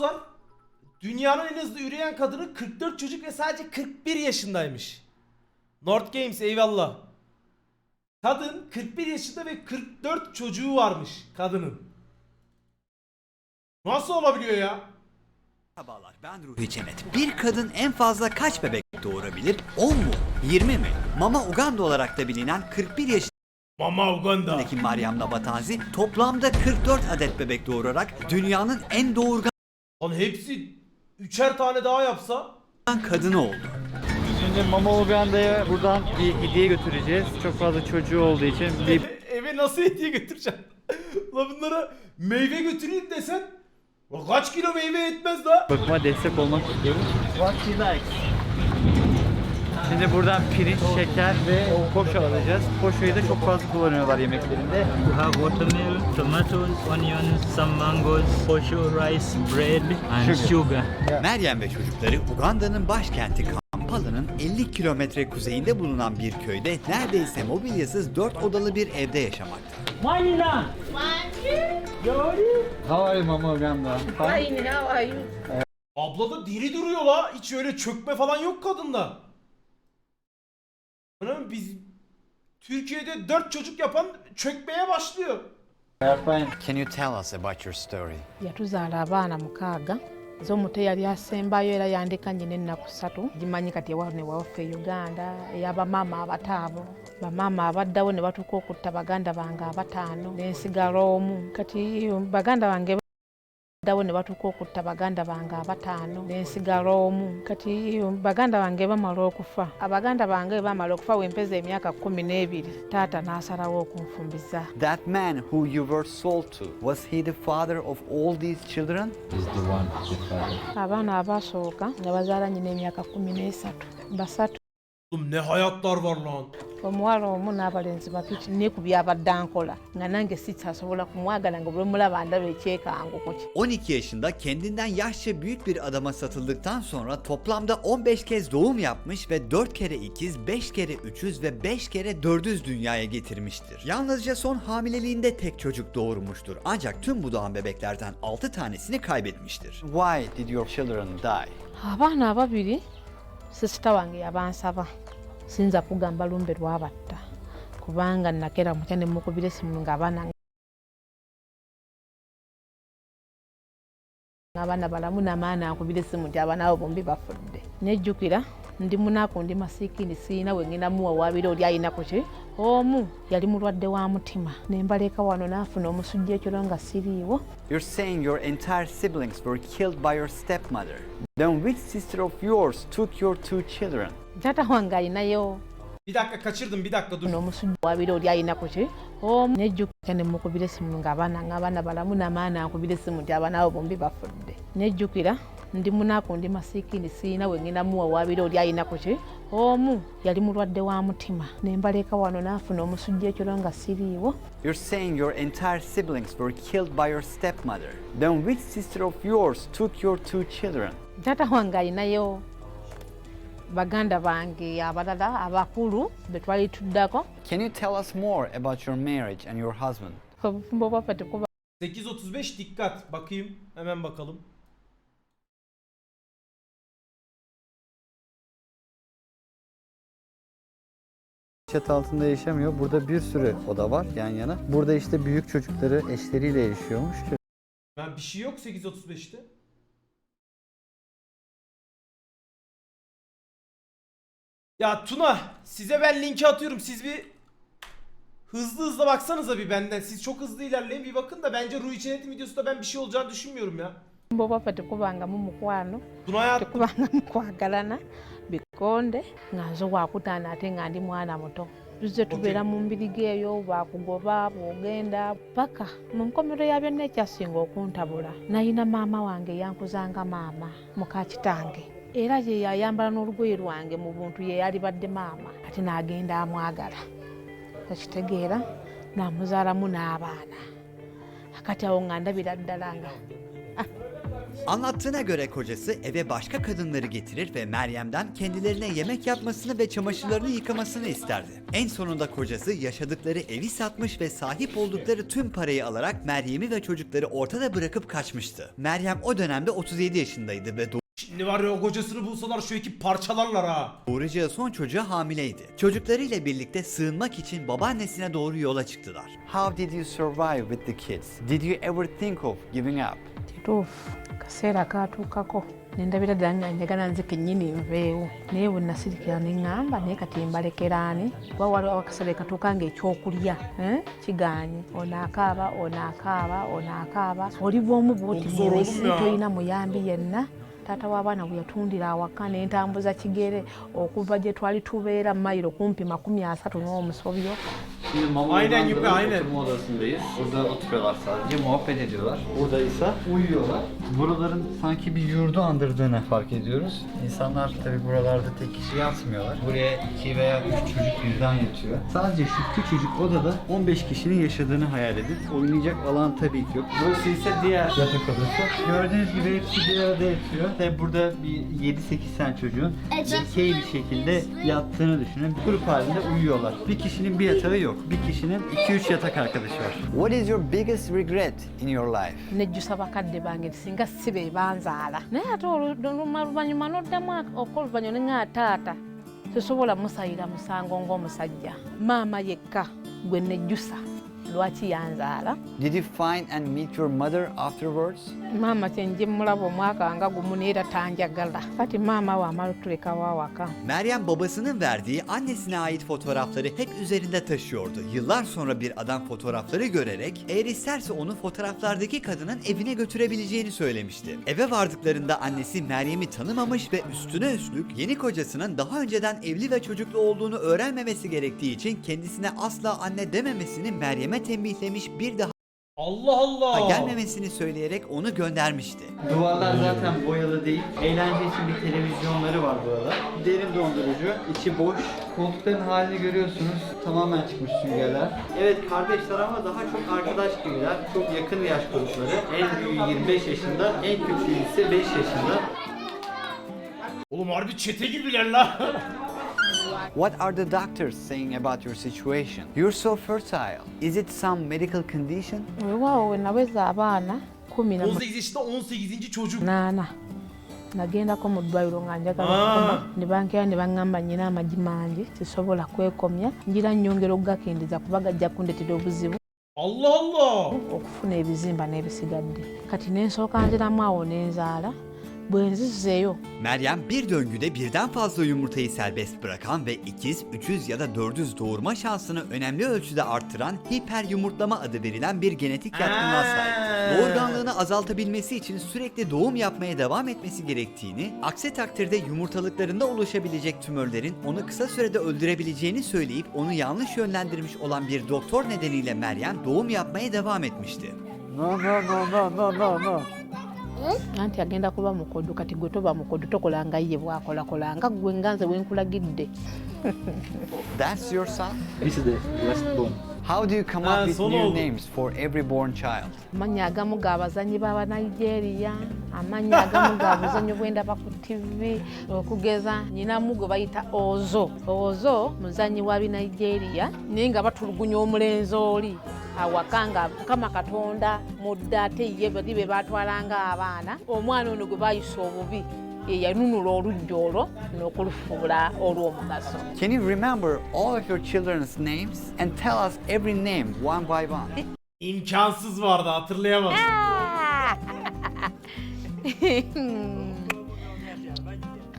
Var. Dünyanın en hızlı üreyen kadını 44 çocuk ve sadece 41 yaşındaymış. North Games eyvallah. Kadın 41 yaşında ve 44 çocuğu varmış kadının. Nasıl olabiliyor ya? Merhabalar ben Ruhi Çenet. Bir kadın en fazla kaç bebek doğurabilir? 10 mu? 20 mi? Mama Uganda olarak da bilinen 41 Mama Uganda. yaşındaki Meryem Nabatazi toplamda 44 adet bebek doğurarak dünyanın en doğurgan Lan hepsi üçer tane daha yapsa. kadını oldu. Şimdi Mama Uganda'ya buradan bir hediye götüreceğiz. Çok fazla çocuğu olduğu için bir Eve, eve nasıl hediye götüreceğim? La bunlara meyve götüreyim desen. Kaç kilo meyve yetmez la? bakıma destek olmak istiyoruz. What she likes. Şimdi buradan pirinç, şeker ve poşo alacağız. Poşoyu da çok fazla kullanıyorlar yemeklerinde. You have watermelon, tomatoes, onions, some mangoes, posho, rice, bread, and Sugar. sugar. Meryem ve çocukları Uganda'nın başkenti Kampala'nın 50 kilometre kuzeyinde bulunan bir köyde neredeyse mobilyasız 4 odalı bir evde yaşamakta. How are you Mama Uganda? Fine, how are you? Abla da diri duruyor la. Hiç öyle çökme falan yok kadında. Anam biz Türkiye'de 4 çocuk yapan çökmeye başlıyor. Can you tell us about your story? yatuzaala abaana mukaaga. Ze omuto eyali asembayo era yandeka nyina ennaku ssatu. Gimanyi kati ewa ne waffe e uganda ey'abamaama abato abo bamaama abaddawo ne batuuka okutta baganda bange abataano n'ensigala omu. Kati baganda bange baddawo ne batuuka okutta baganda bange abataano n'ensigala omu. Kati baganda bange bamala okufa abaganda bange bwe bamala okufa wempeza emyaka kumi n'ebiri taata n'asalawo okunfumbiza. That man who you were sold to, was he the father of all these children? abaana abaasooka nga bazaala nyina emyaka kumi n'esatu basatu Oğlum ne hayatlar var lan. omuwala omu n'abalenzi babiri ne ku nga nange sitasobola kumwagala nga bwe mulaba ndaba ekyekango ku ki 12 yaşında kendinden yaşça büyük bir adama satıldıktan sonra toplamda 15 kez doğum yapmış ve 4 kere ikiz, 5 kere üçüz ve 5 kere dördüz dünyaya getirmiştir. Yalnızca son hamileliğinde tek çocuk doğurmuştur. Ancak tüm bu doğan bebeklerden 6 tanesini kaybetmiştir. Why did your children die? abaana ababiri sisita wange yabansaba siyinza kugamba lumbe lwabatta kubanga nakera mutya ne mukubira esimu ng'abaana abaana balamu namaana ankubira esimu nti abaana abo bombi bafudde. Nejjukira ndi munaku ndi masiikini siina we ngenda muwawaabira oli ayina ku ki omu yali mulwadde wa mutima ne mbaleka wano n'afuna omusujja ekiro nga siriiwo You're saying your entire siblings were killed by your stepmother. Then which sister of yours took your two children? taata wange ayinayo Bir dakika kaçırdım bir dakika dur. n'omusujja wabira oli ayina ku ki omu nejjukira ne mukubira esimu ng'abaana ng'abaana balamu namaana ankubira esimu nti abaana abo bombi bafudde nejjukira ndi munaku ndi masiikini siina we ngenda muwawaabira oli ayina ku ki omu yali mulwadde wa mutima ne mbaleka wano n'afuna omusujja ekiro nga siriiwo You're saying your entire siblings were killed by your stepmother. Then which sister of yours took your two children? taata wange ayinayo baganda bange abalala abakulu be twali tuddako Can you tell us more about your marriage and your husband? obufumbo bwaffe tekuba 8.35 dikkat. Bakayım. Hemen bakalım. Çatı altında yaşamıyor. Burada bir sürü oda var yan yana. Burada işte büyük çocukları eşleriyle yaşıyormuş. Ben bir şey yok 8.35'te. Ya Tuna size ben linki atıyorum. Siz bir hızlı hızlı baksanıza bir benden. Siz çok hızlı ilerleyin bir bakın da bence Ruhi Çenet'in videosunda ben bir şey olacağını düşünmüyorum ya. obufumbo bwaffe tekubangamu mukwano Tuna'ya attım. tekubangamu kwagalana bikonde nga nze wakutaana ate nga ndi mwana muto. Tuzze tubeera mu mbirigi eyo bwakugoba bwogenda paka mu nkomero ya byonna ekyasinga okuntabula. Nayina maama wange yankuzanga maama muka kitange. Era ye yayambala n'olugoye lwange mu buntu ye yalibadde maama ate n'agenda amwagala. Ekitegeera namuzaalamu n'abaana. Akati awo nga ndabira ddala nga Anlattığına göre kocası eve başka kadınları getirir ve Meryem'den kendilerine yemek yapmasını ve çamaşırlarını yıkamasını isterdi. En sonunda kocası yaşadıkları evi satmış ve sahip oldukları tüm parayı alarak Meryem'i ve çocukları ortada bırakıp kaçmıştı. Meryem o dönemde 37 yaşındaydı ve Şimdi var ya o kocasını bulsalar şu ekip parçalarlar ha. Doğuracağı son çocuğa hamileydi. Çocuklarıyla birlikte sığınmak için babaannesine doğru yola çıktılar. How did you survive with the kids? Did you ever think of giving up? Kituufu kaseera kaatuukako. Nendabira ddala nga njagala nze kennyini nveewo. Naye bwe nasirikira ne ŋŋamba naye kati mbalekeraani kuba waliwo akaseera katuuka nga ekyokulya eh, kiganye onaakaaba onaakaaba onaakaaba oli bwomu bwoti mwesi tolina muyambi yenna taata w'abaana bwe yatundira awaka nentambuza kigere. Okuva gye twali tubeera mayiro kumpi makumi asatu n'omusobyo Şimdi mama Aynen gibi, aynen. Oturma odasındayız. Burada oturuyorlar sadece, muhabbet ediyorlar. Burada ise uyuyorlar. Buraların sanki bir yurdu andırdığını fark ediyoruz. İnsanlar tabi buralarda tek kişi yatmıyorlar. Buraya iki veya üç çocuk birden yatıyor. Sadece şu küçücük odada 15 kişinin yaşadığını hayal edin. Oynayacak alan tabii ki yok. Burası ise diğer yatak odası. Gördüğünüz gibi hepsi bir arada yatıyor. Ve burada bir 7-8 tane çocuğun dikey bir şekilde yattığını düşünün. Grup halinde uyuyorlar. Bir kişinin bir yatağı yok. Bir kişinin 2-3 yatak arkadaşı var. What is your biggest regret in your life? nejjusa bakadde bange singa si be banzaala naye ate oluma luvannyuma n'oddamu okola oluvannyuma ne ŋŋaa taata sisobola musayira musango ng'omusajja maama yekka gwe nejjusa lwaki yanzaala Did you find and meet your mother afterwards? maama kyenje mulaba omwaka nga gumu naye era tanjagala kati maama wamala otulekawo awaka Meryem babasının verdiği annesine ait fotoğrafları hep üzerinde taşıyordu. Yıllar sonra bir adam fotoğrafları görerek eğer isterse onu fotoğraflardaki kadının evine götürebileceğini söylemişti. Eve vardıklarında annesi Meryem'i tanımamış ve üstüne üstlük yeni kocasının daha önceden evli ve çocuklu olduğunu öğrenmemesi gerektiği için kendisine asla anne dememesini Meryem'e tembihlemiş bir daha Allah Allah. gelmemesini söyleyerek onu göndermişti. Duvarlar zaten boyalı değil. Eğlence için bir televizyonları var burada. Derin dondurucu, içi boş. Koltukların halini görüyorsunuz. Tamamen çıkmış süngerler. Evet kardeşler ama daha çok arkadaş gibiler. Çok yakın yaş grupları. En büyüğü 25 yaşında, en küçüğü ise 5 yaşında. Oğlum harbi çete gibiler la. What are the doctors saying about your situation? You're so fertile. Is it some medical condition? weewaawo we naweza abaana kumi na 18 yaşında 18. çocuk. munaana nagendako mu ddwaliro nga njagala okukoma ne bankera ne baŋŋamba nnyina amagi mangi sisobola kwekomya ngira nnyongera okugakendeeza kuba gajja kundetera obuzibu Allah Allah. okufuna ebizimba n'ebisigadde kati nensooka nziramu awo n'enzaala bwe nzizeeyo Meryem bir döngüde birden fazla yumurtayı serbest bırakan ve ikiz, üçüz ya da dördüz doğurma şansını önemli ölçüde arttıran hiper yumurtlama adı verilen bir genetik yatkınlığa sahip. Doğurganlığını azaltabilmesi için sürekli doğum yapmaya devam etmesi gerektiğini, aksi takdirde yumurtalıklarında oluşabilecek tümörlerin onu kısa sürede öldürebileceğini söyleyip onu yanlış yönlendirmiş olan bir doktor nedeniyle Meryem doğum yapmaya devam etmişti. No no no no no no no. Anti agenda kuba mukodo kati gwe toba mukodo tokolanga ye bwakolakolanga gwe nga nze wenkulagidde That's your son? This is the last bone. How do you come up with son new names for every born child? amannya agamu ga bazanyi b'aba nigeria amannya agamu ga buzanyi bwendaba ku tv okugeza nyinamu gwe bayita ozo ozo muzanyi wa binigeria naye nga batulugunya omulenzi oli awaka nga mukama katonda mudde ate ye bali be batwalanga abaana omwana ono gwe bayisa obubi yanunula olujja olwo n'okulufuula olw'omugaso Can you remember all of your children's names and tell us every name one by one? İmkansız vardı hatırlayamaz.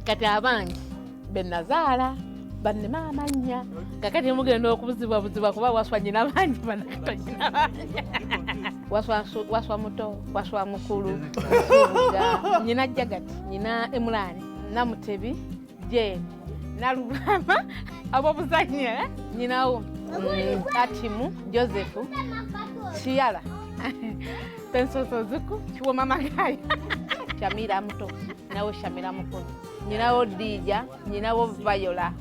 kati abangi be nazaala bannema amannya kakati mugenda okubuzibwabuzibwa kuba waswa nyina bangi banakato nyina bangi waswa muto waswa mukulu. Nyina jagati nyina emulani namutebi jeni nalulama abobuzanya nyinawo mm, atimu josefu kiyala pensosozuku kiwoma magayo shamira muto nyinawo shamira mukulu nyinawo dija nyinawo vayola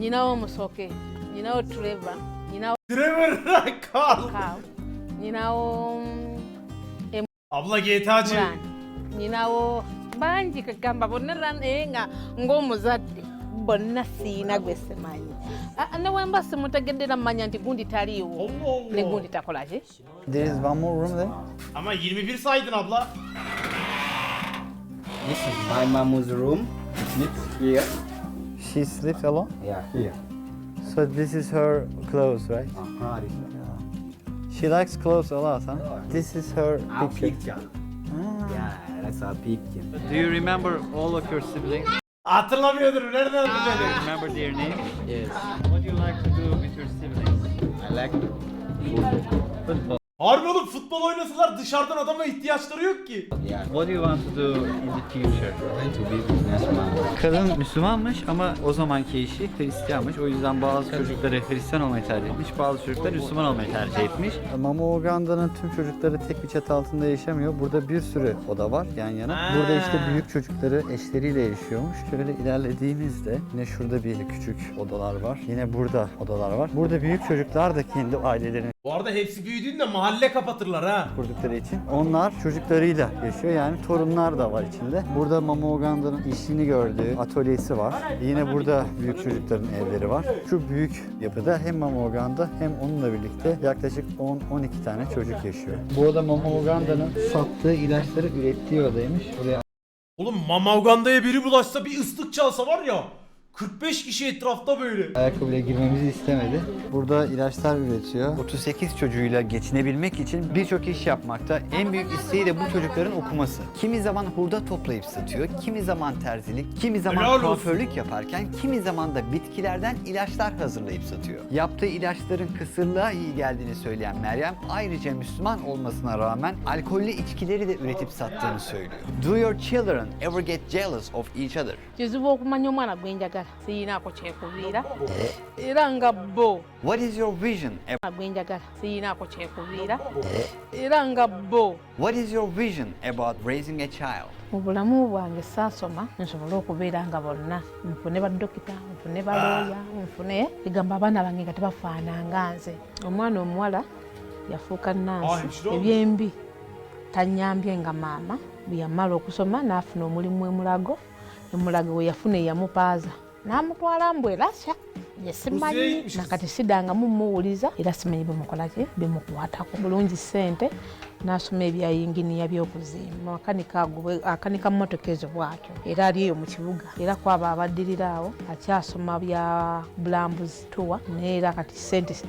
nyinawo musoke nyinawo treva nyinawo Trevor Carl. kaw nyinawo Abla GTA'cı. mulan nyinawo bangi kagamba bonna era naye nga ng'omuzadde bonna siina gwe simanyi Ah, newemba simutegedde era mmanya nti gundi taliiwo Allah ne Allah. gundi takola ki There is one more room there. Ama 21 saydın abla. This is my mom's room. It's here. She sleeps alone. Yeah, here. So this is her clothes, right? Uh-huh. She likes clothes a lot, huh? This is her Our picture. picture. Yeah, that's our picture. Do you remember all of your siblings? Hatırlamıyordur. Nereden hatırladı? Remember their names? Yes. What do you like to do with your siblings? I like football. Football. Harbi oğlum futbol oynasalar dışarıdan adama ihtiyaçları yok ki. What do you want to do in the future? I want to be businessman. Kadın Müslümanmış ama o zamanki eşi Hristiyanmış. O yüzden bazı çocukları Hristiyan olmayı tercih etmiş, bazı çocuklar Müslüman olmayı tercih etmiş. Mama Uganda'nın tüm çocukları tek bir çatı altında yaşamıyor. Burada bir sürü oda var yan yana. Burada işte büyük çocukları eşleriyle yaşıyormuş. Şöyle ilerlediğimizde yine şurada bir küçük odalar var. Yine burada odalar var. Burada büyük çocuklar da kendi ailelerini Bu arada hepsi büyüdüğünde mahalle kapatırlar ha. kurdukları için. Onlar çocuklarıyla yaşıyor yani torunlar da var içinde. Burada Mama Uganda'nın işini gördüğü atölyesi var. Yine burada büyük çocukların evleri var. Şu büyük yapıda hem Mama Uganda hem onunla birlikte yaklaşık 10-12 tane çocuk yaşıyor. Burada Mama Uganda'nın sattığı ilaçları ürettiği odaymış. Buraya Oğlum Mama Uganda'ya biri bulaşsa bir ıslık çalsa var ya 45 kişi etrafta böyle. ayakkabıyla girmemizi istemedi. Burada ilaçlar üretiyor. 38 çocuğuyla geçinebilmek için birçok iş yapmakta. En büyük isteği de bu çocukların okuması. Kimi zaman hurda toplayıp satıyor, kimi zaman terzilik, kimi zaman Helal olsun. kuaförlük yaparken, kimi zaman da bitkilerden ilaçlar hazırlayıp satıyor. Yaptığı ilaçların kısırlığa iyi geldiğini söyleyen Meryem, ayrıca Müslüman olmasına rağmen alkollü içkileri de üretip sattığını söylüyor. Do your children ever get jealous of each other? kizibu okumanya omwana gwe njagala siyinaako kyekubiira era nga bo. What is your vision? gwe njagala. Siyinaako kyekubiira era nga bo. What is your vision about raising a child? mu bulamu bwange saasoma nsobole okubeera nga bonna. Nfune badokita nfune balooya nfune egamba abaana bange nga tebafaananga nze. Omwana omuwala yafuuka Ah, nansi ebyembi. Tanyambye nga maama bwe yamala okusoma n'afuna omulimu emulago emulago we yafuna eyamupaaza n'amutwala mbwerasya yesimanyi Muzeeyi. nakati sidangamu mumuwuliza era simanyi bimukolaki bimukwatako bulungi sente n'asoma ebya yinginiya by'okuzimba akanika mmotoka ezo bwatyo. Era ali eyo mu kibuga. Era kwaba abaddirira awo akyasoma bya bulambuzi tuwa naye era kati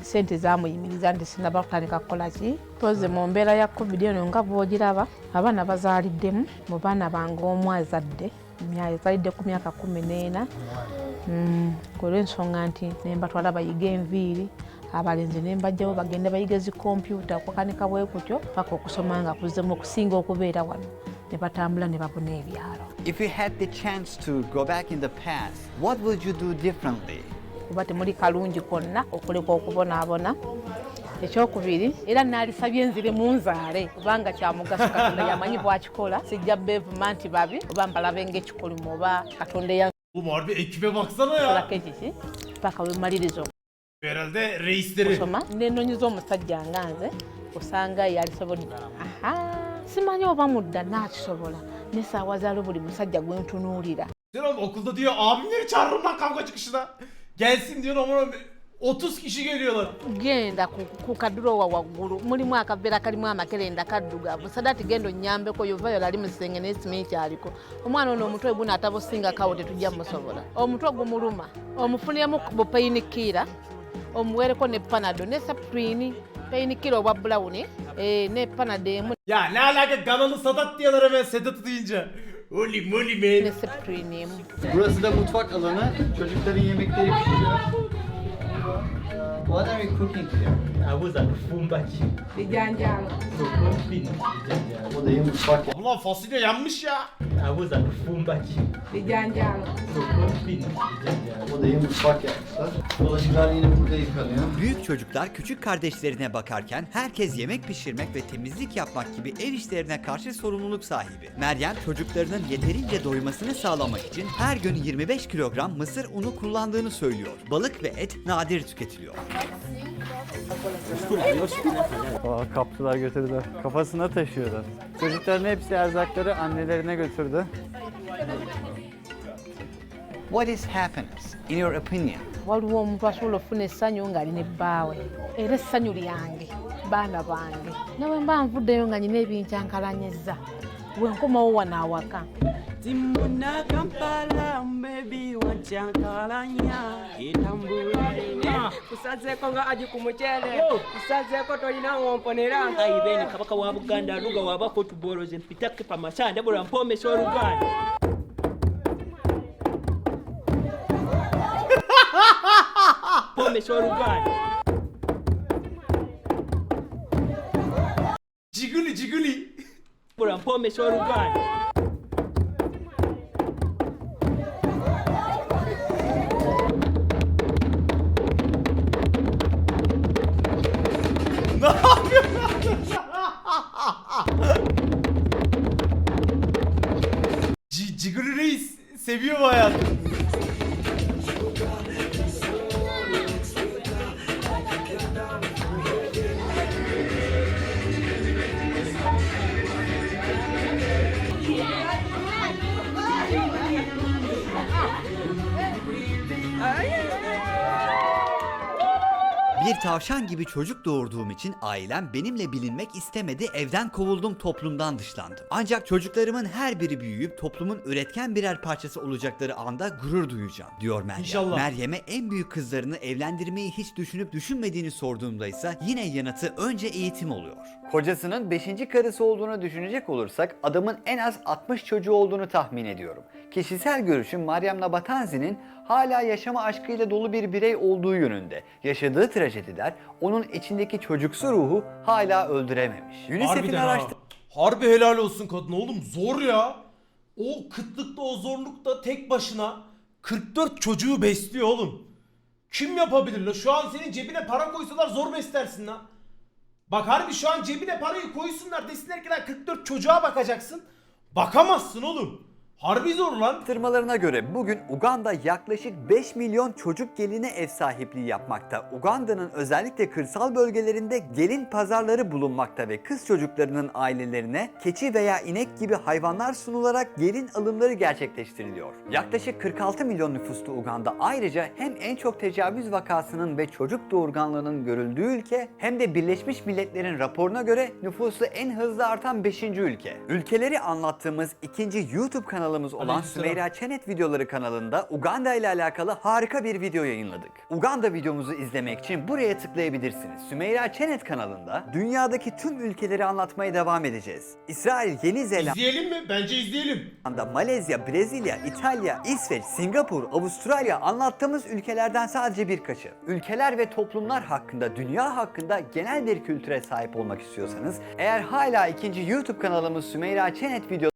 sente, zamuyimiriza nti sinaba kutandika kukolaki. Poze mu mbeera ya covid eno nga bwogiraba abaana bazaaliddemu mu baana bange omu yazalidde ku myaka kumi n'ena. Mm, olw'ensonga nti nembatwala bayiga enviiri abalenzi nembajjawo bagende bayiga zikompyuta okukanika bwe kutyo paka okusoma nga kuzemu okusinga okubeera wano. Ne batambula ne babuna ebyalo. If you had the chance to go back in the past, what would you do differently? kuba temuli kalungi konna okuleka okubonaabona ekyokubiri era naalisabye nzire mu nzaale kubanga kyamugaso katonda yamanyi bwakikola sijja beevuma nti babi oba mbalabe ngaekikolimu oba katonda eyansolako Oğlum harbi ekibe baksana ya. ekiki paka wemaliriza Herhalde reisleri. okusoma nenonyiza omusajja nga nze osanga yalisobodde aha simanyi oba mudda naakisobola nesaawa zaalo buli musajja gwentunuulira Sen oğlum okulda diyor abimleri çağırırım lan kavga çıkışına. Gelsin diyor ama 30 kişi geliyorlar. genda ku, ku kadurowa waggulu mulimu akaveera kalimu amakerenda kaddugavu sadati genda onyambeko yovayo lali musenge nesimi kyaliko omwana ono omutwe guno atabusinga te tujja musobola omutwe gumuluma omufuniremu bupainikira omuwereko ne panado ne saptwini painikira obwa bulawuni eh, ne panado emu Ya ne alaka Ganalı Sadat diyorlar hemen Sedat'ı deyince. Holy moly ne man. saptwini emu Burası da mutfak alanı. Çocukların yemekleri pişiyor. What are you cooking here? abuza kufumba ki bijanjalo sokompini bijanjalo Odayı mutfak. Ulan fasulye yanmış ya. abuza kufumba ki bijanjalo sokompini bijanjalo Odayı mutfak yapmışlar. Bulaşıklar yine burada yıkanıyor. Büyük çocuklar küçük kardeşlerine bakarken herkes yemek pişirmek ve temizlik yapmak gibi ev işlerine karşı sorumluluk sahibi. Meryem çocuklarının yeterince doymasını sağlamak için her gün 25 kilogram mısır unu kullandığını söylüyor. Balık ve et nadir tüketiliyor. Aa, kaptılar götürdüler. Kafasına taşıyorlar. Çocukların hepsi erzakları annelerine götürdü. What is happiness, in your opinion? waliwo omuntu asobola okufuna essanyu ng'ali ne bbaawe era essanyu lyange baana bange. Nawe mba nvuddeyo nga nyina ebinkyankalanyiza wenkomawo wano awaka. Timuna Kampala mbebi wancyankalanya etambula kusazeko nga aji ku mucere kusazeko tolina womponera. Ibeni kabaka wa buganda aluga waba football ze mpitake bula mpomesa oluganda mpomesa oluganda Ciguli ciguli. bula mpomesa oluganda Ne yapıyorsun? C- Ciguli Reis seviyor bu hayatı. Tavşan gibi çocuk doğurduğum için ailem benimle bilinmek istemedi, evden kovuldum, toplumdan dışlandım. Ancak çocuklarımın her biri büyüyüp toplumun üretken birer parçası olacakları anda gurur duyacağım, diyor Meryem. İnşallah. Meryem'e en büyük kızlarını evlendirmeyi hiç düşünüp düşünmediğini sorduğumda ise yine yanıtı önce eğitim oluyor. Kocasının 5. karısı olduğunu düşünecek olursak adamın en az 60 çocuğu olduğunu tahmin ediyorum. Kişisel görüşüm Meryem Nabatanzi'nin hala yaşama aşkıyla dolu bir birey olduğu yönünde. Yaşadığı trajediler onun içindeki çocuksu ruhu hala öldürememiş. UNICEF'in Harbiden ha. Harbi helal olsun kadın oğlum zor ya. O kıtlıkta o zorlukta tek başına 44 çocuğu besliyor oğlum. Kim yapabilir la? Şu an senin cebine para koysalar zor beslersin la. Bak harbi şu an cebine parayı koysunlar desinler ki lan 44 çocuğa bakacaksın. Bakamazsın oğlum. Harbi zor lan. Araştırmalarına göre bugün Uganda yaklaşık 5 milyon çocuk geline ev sahipliği yapmakta. Uganda'nın özellikle kırsal bölgelerinde gelin pazarları bulunmakta ve kız çocuklarının ailelerine keçi veya inek gibi hayvanlar sunularak gelin alımları gerçekleştiriliyor. Yaklaşık 46 milyon nüfuslu Uganda ayrıca hem en çok tecavüz vakasının ve çocuk doğurganlığının görüldüğü ülke hem de Birleşmiş Milletler'in raporuna göre nüfusu en hızlı artan 5. ülke. Ülkeleri anlattığımız ikinci YouTube kanalımız olan. Sümeyra Çenet videoları kanalında Uganda ile alakalı harika bir video yayınladık. Uganda videomuzu izlemek için buraya tıklayabilirsiniz. Sümeyra Çenet kanalında dünyadaki tüm ülkeleri anlatmaya devam edeceğiz. İsrail, Yeni Zelanda, İzleyelim mi? Bence izleyelim. Malezya, Brezilya, İtalya, İsveç, Singapur, Avustralya anlattığımız ülkelerden sadece birkaçı. Ülkeler ve toplumlar hakkında, dünya hakkında genel bir kültüre sahip olmak istiyorsanız, eğer hala ikinci YouTube kanalımız Sümeyra Çenet video